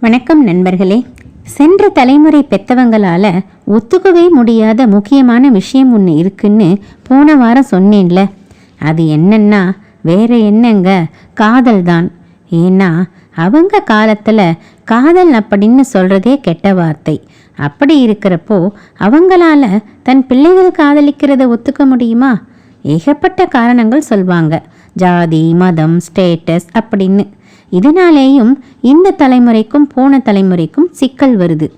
வணக்கம் நண்பர்களே. சென்ற தலைமுறை பெத்தவங்களால ஒத்துக்கவே முடியாத முக்கியமான விஷயம் ஒன்று இருக்குன்னு போன வாரம் சொன்னேன்ல. அது என்னன்னா வேற என்னங்க? காதல் தான். ஏன்னா அவங்க காலத்தில் காதல் அப்படின்னு சொல்கிறதே கெட்ட வார்த்தை. அப்படி இருக்கிறப்போ அவங்களால தன் பிள்ளைகள் காதலிக்கிறத ஒத்துக்க முடியுமா? ஏகப்பட்ட காரணங்கள் சொல்வாங்க. ஜாதி மதம் ஸ்டேட்டஸ் அப்படின்னு. இதனாலேயும் இந்த தலைமுறைக்கும் போன தலைமுறைக்கும் சிக்கல் வருது.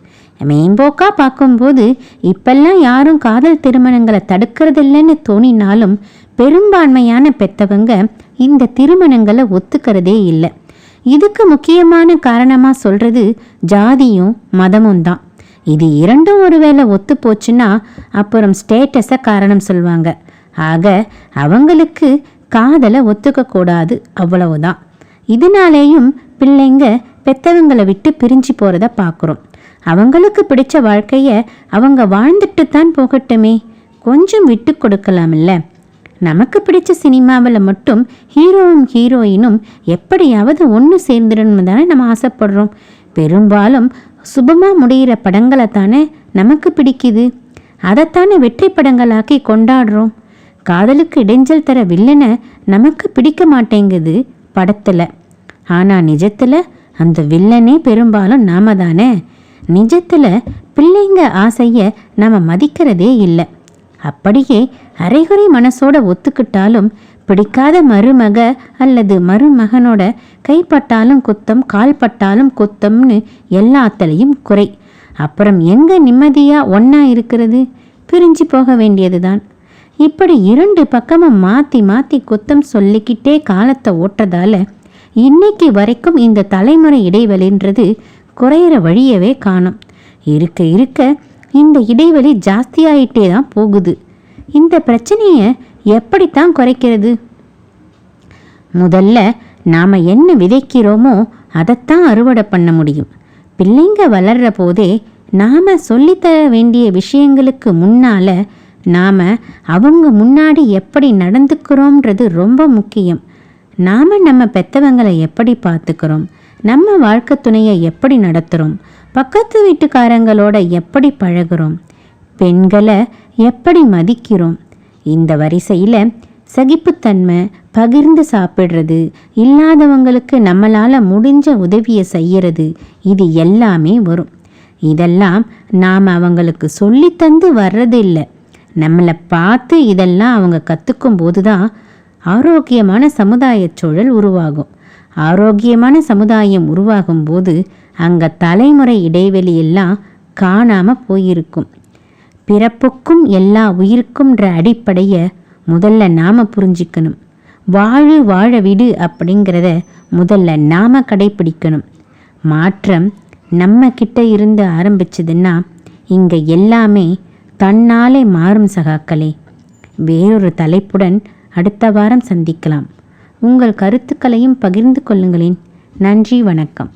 மேம்போக்கா பார்க்கும்போது இப்பெல்லாம் யாரும் காதல் திருமணங்களை தடுக்கிறதில்லைன்னு தோணினாலும் பெரும்பான்மையான பெத்தவங்க இந்த திருமணங்களை ஒத்துக்கிறதே இல்லை. இதுக்கு முக்கியமான காரணமாக சொல்கிறது ஜாதியும் மதமும் தான். இது இரண்டும் ஒருவேளை ஒத்து போச்சுன்னா அப்புறம் ஸ்டேட்டஸை காரணம் சொல்லுவாங்க ஆக அவங்களுக்கு காதலை ஒத்துக்கக்கூடாது அவ்வளவுதான். இதனாலேயும் பிள்ளைங்க பெத்தவங்களை விட்டு பிரிஞ்சு போகிறத பார்க்குறோம் அவங்களுக்கு பிடிச்ச வாழ்க்கையை அவங்க வாழ்ந்துட்டு தான் போகட்டுமே. கொஞ்சம் விட்டு கொடுக்கலாம்ல. நமக்கு பிடிச்ச சினிமாவில் மட்டும் ஹீரோவும் ஹீரோயினும் எப்படியாவது ஒன்று சேர்ந்துடணும் தானே நம்ம ஆசைப்படுறோம். பெரும்பாலும் சுபமாக முடிகிற படங்களை தானே நமக்கு பிடிக்குது. அதைத்தானே வெற்றி படங்களாக்கி கொண்டாடுறோம். காதலுக்கு இடைஞ்சல் தர வில்லனை நமக்கு பிடிக்க மாட்டேங்குது. படத்தில். ஆனால் நிஜத்தில் அந்த வில்லனே பெரும்பாலும் நாம தானே? நிஜத்தில் பிள்ளைங்க ஆசையை நாம் மதிக்கிறதே இல்லை. அப்படியே அரைகுறை மனசோட ஒத்துக்கிட்டாலும் பிடிக்காத மருமக அல்லது மருமகனோட கைப்பட்டாலும் குத்தம் கால்பட்டாலும் குத்தம்னு எல்லாத்துலேயும் குறை. அப்புறம் எங்கே நிம்மதியாக ஒன்றா இருக்கிறது? பிரிஞ்சு போக வேண்டியதுதான். இப்படி இரண்டு பக்கமும் மாற்றி மாற்றி குத்தம் சொல்லிக்கிட்டே காலத்தை ஓட்டதால இன்னைக்கு வரைக்கும் இந்த தலைமுறை இடைவெளின்றது குறையிற வழியவே காணும். இருக்க இருக்க இந்த இடைவெளி ஜாஸ்தியாயிட்டே தான் போகுது. இந்த பிரச்சனையை எப்படித்தான் குறைக்கிறது? முதல்ல நாம் என்ன விதைக்கிறோமோ அதைத்தான் அறுவடை பண்ண முடியும். பிள்ளைங்க வளர்ற போதே நாம் சொல்லித்தர வேண்டிய விஷயங்களுக்கு முன்னால் நாம் அவங்க முன்னாடி எப்படி நடந்துக்கிறோம்ன்றது ரொம்ப முக்கியம். நாம் நம்ம பெத்தவங்களை எப்படி பார்த்துக்கிறோம்? நம்ம வாழ்க்கை துணையை எப்படி நடத்துகிறோம் பக்கத்து வீட்டுக்காரங்களோட எப்படி பழகுறோம்? பெண்களை எப்படி மதிக்கிறோம்? இந்த வரிசையில் சகிப்புத்தன்மை பகிர்ந்து சாப்பிட்றது இல்லாதவங்களுக்கு நம்மளால் முடிஞ்ச உதவியை செய்யறது இது எல்லாமே வரும். இதெல்லாம் நாம் அவங்களுக்கு சொல்லித்தந்து வர்றது இல்லை நம்மளை பார்த்து இதெல்லாம் அவங்க கற்றுக்கும் போது தான் ஆரோக்கியமான சமுதாய சூழல் உருவாகும். ஆரோக்கியமான சமுதாயம் உருவாகும் போது அங்கே தலைமுறை இடைவெளியெல்லாம் காணாமல் போயிருக்கும். பிறப்புக்கும் எல்லா உயிருக்கும்ன்ற அடிப்படையை முதல்ல நாம் புரிஞ்சிக்கணும். வாழு வாழ விடு அப்படிங்கிறத முதல்ல நாம் கடைப்பிடிக்கணும் மாற்றம் நம்ம கிட்ட இருந்து ஆரம்பிச்சதுன்னா இங்கே எல்லாமே தன்னாலே மாறும் சகாக்களே. வேறொரு தலைப்புடன் அடுத்த வாரம் சந்திக்கலாம். உங்கள் கருத்துக்களையும் பகிர்ந்து கொள்ளுங்களேன். நன்றி வணக்கம்.